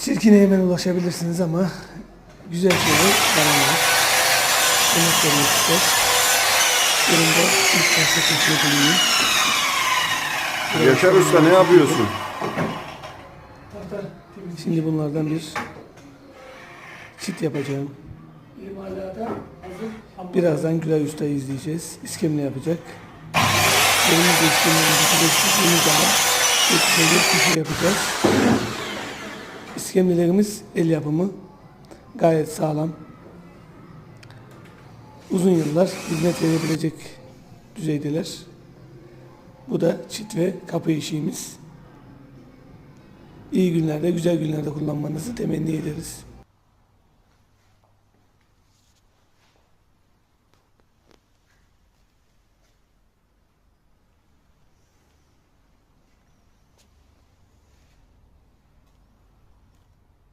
Çirkine hemen ulaşabilirsiniz ama güzel şeyler dayanıyor. Yemek vermek ister. Yanında ilk başta keşfedilmeyi. Yaşar Usta ne yapıyorsun? Şimdi bunlardan bir çit yapacağım. Birazdan Gülay Usta'yı izleyeceğiz. İskemle yapacak. Benim de iskemlemizi birleştirdiğimiz zaman bir şeyler yapacağız. İskemlelerimiz el yapımı. Gayet sağlam. Uzun yıllar hizmet verebilecek düzeydeler. Bu da çit ve kapı işimiz. İyi günlerde, güzel günlerde kullanmanızı temenni ederiz.